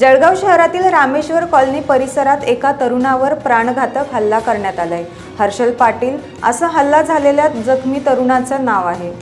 Jalgaon शहरातील Rameshwar colony परिसरात एका तरुणावर प्राणघातक हल्ला करण्यात आलाय. हर्षल पाटील असा हल्ला झालेल्या जखमी तरुणाचं नाव आहे.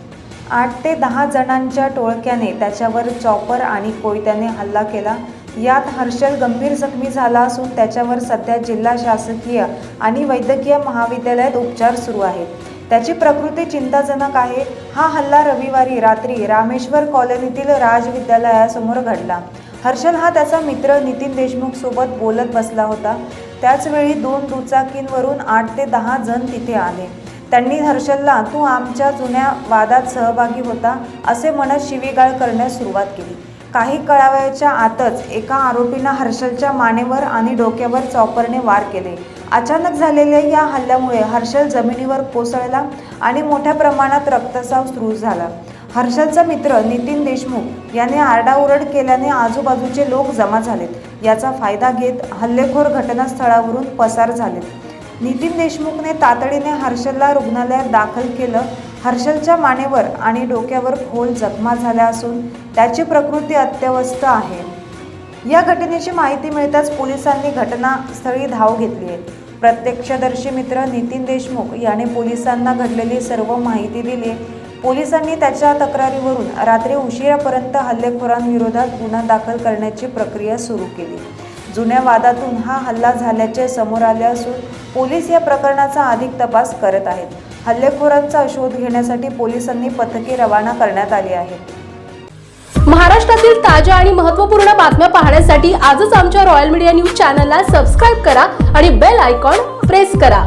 आठ ते दहा जणांच्या टोळक्याने त्याच्यावर चॉपर आणि कोयत्याने हल्ला केला. यात हर्षल गंभीर जखमी झाला असून त्याच्यावर सध्या जिल्हा शासकीय आणि वैद्यकीय महाविद्यालयात उपचार सुरू आहेत. त्याची प्रकृती चिंताजनक आहे. हा हल्ला रविवारी रात्री रामेश्वर कॉलनीतील राज विद्यालयासमोर घडला. हर्षल हा त्याचा मित्र नितीन देशमुख सोबत बोलत बसला होता. त्याचवेळी दोन दुचाकींवरून आठ ते दहा जण तिथे आले. त्यांनी हर्षलला तू आमच्या जुन्या वादात सहभागी होता असे म्हणत शिवीगाळ करण्यास सुरुवात केली. काही कळावयाच्या आतच एका आरोपीनं हर्षलच्या मानेवर आणि डोक्यावर चॉपरने वार केले. अचानक झालेल्या या हल्ल्यामुळे हर्षल जमिनीवर कोसळला आणि मोठ्या प्रमाणात रक्तस्राव सुरू झाला. हर्षलचा मित्र नितीन देशमुख याने आरडाओरड केल्याने आजूबाजूचे लोक जमा झालेत. याचा फायदा घेत हल्लेखोर घटनास्थळावरून पसार झालेत. नितीन देशमुखने तातडीने हर्षलला रुग्णालयात दाखल केलं. हर्षलच्या मानेवर आणि डोक्यावर खोल जखमा झाल्या असून त्याची प्रकृती अत्यवस्थ आहे. या घटनेची माहिती मिळताच पोलिसांनी घटनास्थळी धाव घेतली आहे. प्रत्यक्षदर्शी मित्र नितीन देशमुख याने पोलिसांना घडलेली सर्व माहिती दिली पोलिसांनी त्याच्या तक्रारीवरून रात्री उशिरापर्यंत हल्लेखोरांविरोधात गुन्हा दाखल करण्याची प्रक्रिया सुरू केली. जुन्या वादातून हा हल्ला झाल्याचे समोर आले असून पोलीस या प्रकरणाचा अधिक तपास करत आहेत. हल्लेखोरांचा शोध घेण्यासाठी पोलिसांनी पथके रवाना करण्यात आली आहेत. महाराष्ट्रातील ताज्या आणि महत्त्वपूर्ण बातम्या पाहण्यासाठी आजच आमच्या रॉयल मीडिया न्यूज चॅनलला सबस्क्राईब करा आणि बेल आयकॉन प्रेस करा.